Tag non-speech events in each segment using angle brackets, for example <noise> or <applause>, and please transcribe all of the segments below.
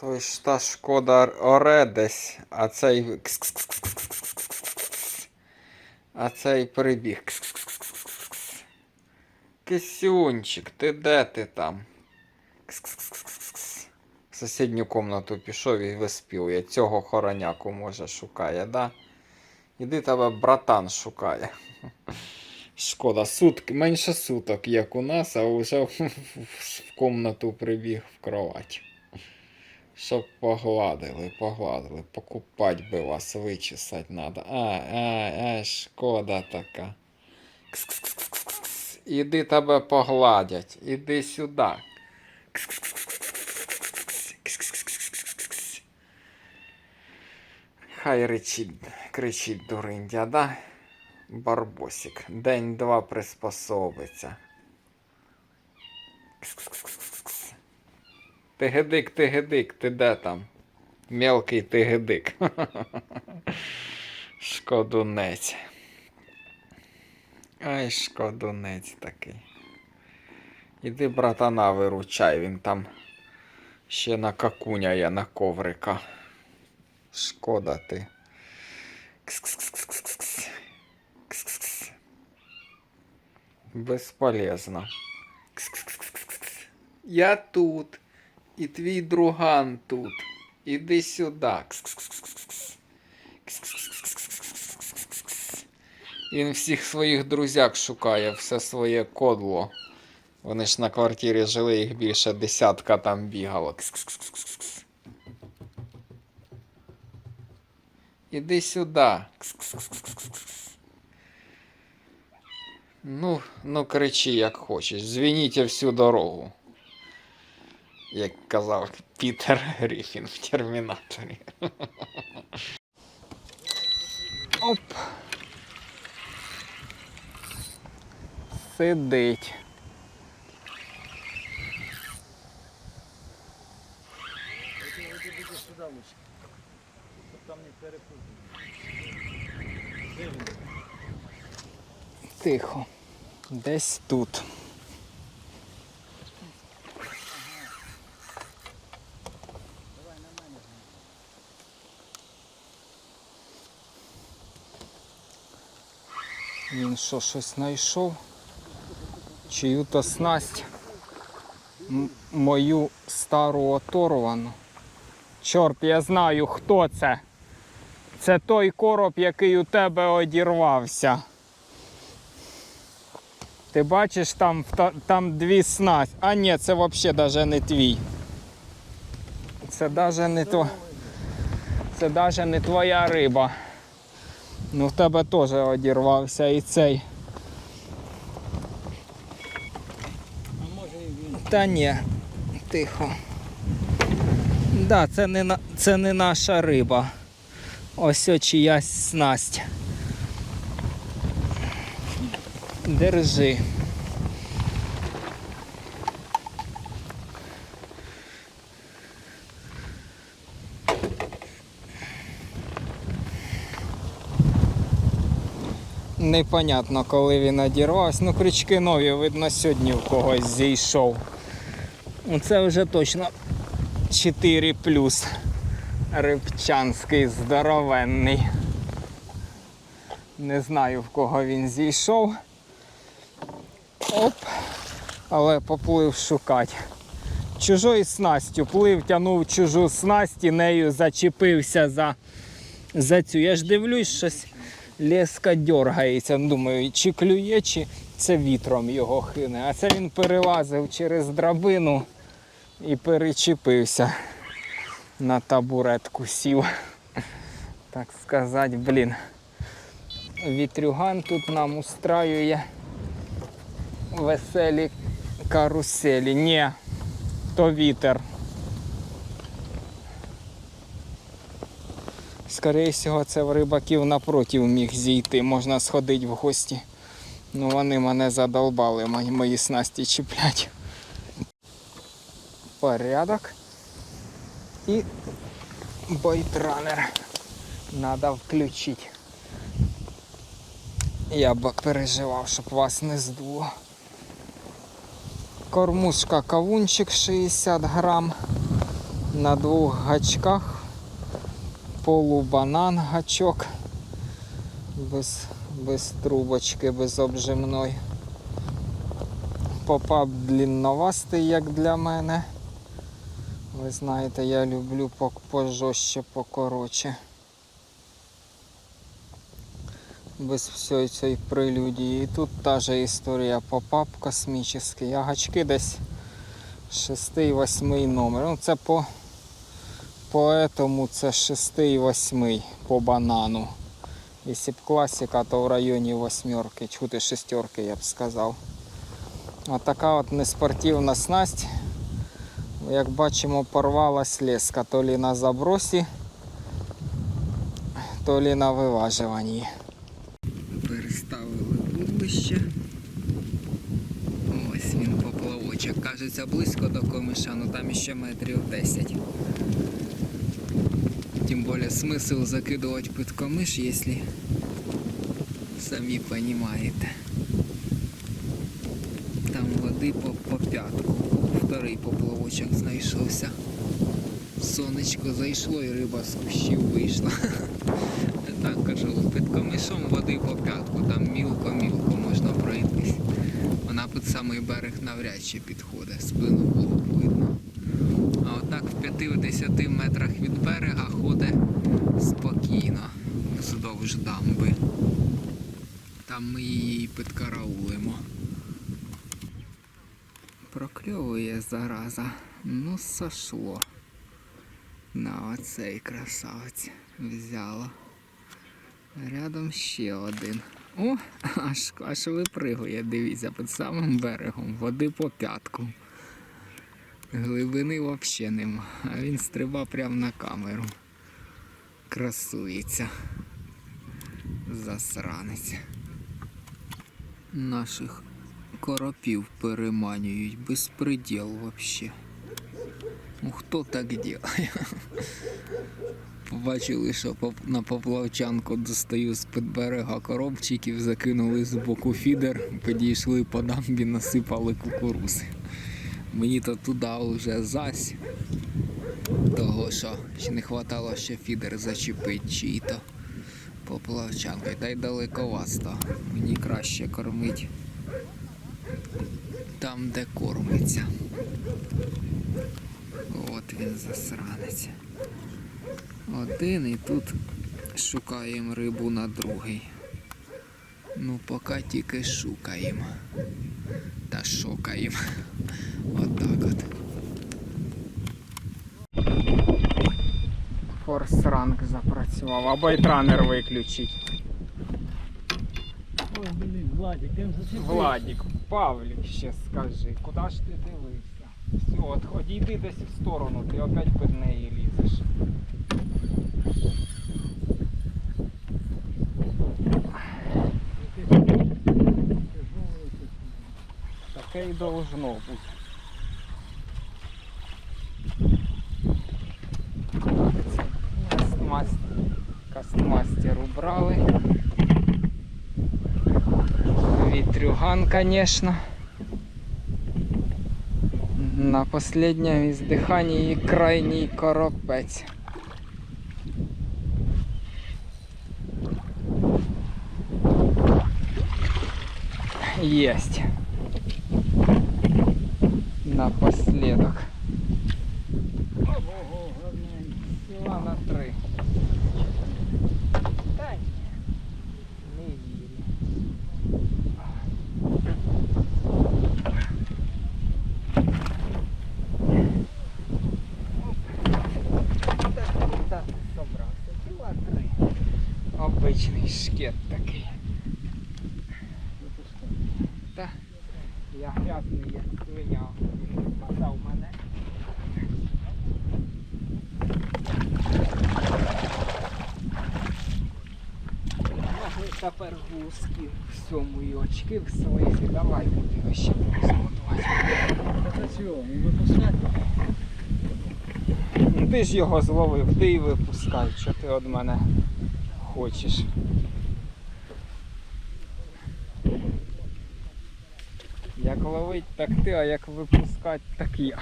Той ж та шкода оре десь, а цей. А цей прибіг. Кисюнчик, ти де ти там? В сусідню комнату пішов і виспівує. Цього хороняку може шукає, да? Іди тебе братан шукає. Шкода, сутки, менше суток, як у нас, а вже в комнату прибіг в кровать. Щоб погладили, погладили, покупать би вас, вичесать надо. Ай, ай, ай, шкода така. Кс-кс-кс-кс-кс. Іди тебе погладять, іди сюди. Кс-кс-кс-кс-кс-кс. Хай речить, кричить дуриндя, да? Барбосик. День-два приспособиться. Тигедик, тигедик, ти де там? Мелкий тигедик. Шкодунець. Ай, шкодунець такий. Іди братана виручай, він там ще накакуняє на коврика. Шкода ти. Кс-кс-кс-кс-кс. Кс-кс-кс. Безполезно. Кс-кс-кс-кс-кс. Я тут. І твій друган тут. Іди сюди. Він всіх своїх друзяк шукає, все своє кодло. Вони ж на квартирі жили, їх більше десятка там бігало. Іди сюди. Ну, ну кричи, як хочеш. Звініть всю дорогу. Як казав Пітер Гріфін в Термінаторі. Оп. Сидить. Там не перепутали. Де? Тихо. Десь тут. Він що, щось знайшов? Чию-то снасть. Мою стару оторвану. Чорт, я знаю, хто це. Це той короб, який у тебе одірвався. Ти бачиш там, та- там дві снасті. А ні, це взагалі навіть не твій. Це навіть не то. Це навіть не твоя риба. Ну в тебе теж одірвався і цей. А може і він. Та ні, тихо. Да, це не, це не наша риба. Ось чиясь снасть. Держи. Непонятно, коли він одірвався. Ну, крючки нові, видно, сьогодні в когось зійшов. Ну, Це вже точно 4 плюс. Рибчанський здоровенний. Не знаю в кого він зійшов. Оп. Але поплив шукати. Чужою снастю плив, тягнув чужу снасть і нею зачепився за, за цю. Я ж дивлюсь, щось леска дергається. Думаю, чи клює, чи це вітром його хине. А це він перелазив через драбину і перечепився на табуретку сів. Так сказати, блін. Вітрюган тут нам устраює веселі каруселі. Ні, то вітер. Скоріше всього, це в рибаків напротив міг зійти. Можна сходити в гості. Ну вони мене задолбали, мої, мої снасті чіплять. Порядок. І байтранер. Надо включити. Я б переживав, щоб вас не здуло. Кормушка кавунчик 60 грам. на двох гачках. Полубанан гачок. Без, без трубочки, без обжимної. Попап длінновастий, як для мене. Ви знаєте, я люблю по- пожорстче, покороче. Без всієї цієї прелюдії. І тут та же історія попап космічний. Гачки десь 6-8 номер. Ну це по, по этому це 6 і 8 по банану. Якщо б класика, то в районі восьмерки, чути шестерки, я б сказав. Отака от неспортивна снасть. Як бачимо, порвалась леска то лі на забросі, то лі на виважуванні. Переставили вудлище. Ось він поплавочок. Кажеться близько до комиша, ну там ще метрів 10. Тим більше смисл закидувати під комиш, якщо самі розумієте. Там води по, по п'ятку. Вторий поплавочок знайшовся. Сонечко зайшло і риба з кущів вийшла. <laughs> Так кажу, під комишом води по п'ятку, там мілко-мілко можна пройтись. Вона під самий берег навряд чи підходить, спину було видно. А отак в 5-10 метрах від берега ходить спокійно, вздовж дамби. Там ми її підкараулимо. Прокльовує зараза. Ну сошло. На оцей красавець взяла. Рядом ще один. О, аж, аж випригує, дивіться, під самим берегом. Води по п'ятку. Глибини взагалі нема. А він стриба прямо на камеру. Красується. Засранець. Наших коропів переманюють. Безпреділ вообще. Ну хто так делає? Побачили, що на поплавчанку достаю з-під берега коробчиків, закинули з боку фідер, підійшли по дамбі, насипали кукурузи. Мені то туди вже зась. Того, що ще не хватало ще фідер зачепить чиї-то поплавчанкою. Та й далековато. Мені краще кормить там, де кормиться. От він засранець. Один і тут шукаємо рибу на другий. Ну, поки тільки шукаємо. Та шукаємо. Отак от. Форс-ранг запрацював, а байтранер виключить. Ой, блін, Владик, ти зачепився. Владік, Павлік, ще скажи, куди ж ти дивився? Все, от одійди десь в сторону, ти опять під неї лізеш. Таке й должно бути. Кастмастер убрали. Вітрюган, конечно. На последнем издыхании крайний коропець. Есть. Напоследок. Ого, гарненько. Сіла на три. Та ні. Не вірю. Та куди ти собрався? Кіла три. Шкет такий. Та я грязний, як свиня. Він випадав мене. Тепер гуски в цьому і очки в слизі. Давай будемо ще? Ну, Ти ж його зловив, ти і випускай, що ти від мене хочеш. Як ловить, так ти, а як випускати, так я.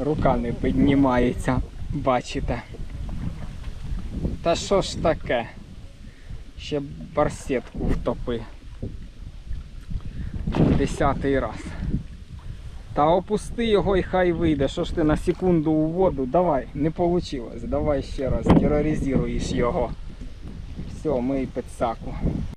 Рука не піднімається, бачите. Та що ж таке? Ще барсетку втопи. Десятий раз. Та опусти його і хай вийде. Що ж ти на секунду у воду? Давай, не вийшло. Давай ще раз. Тероризуєш його. Все, мий підсаку.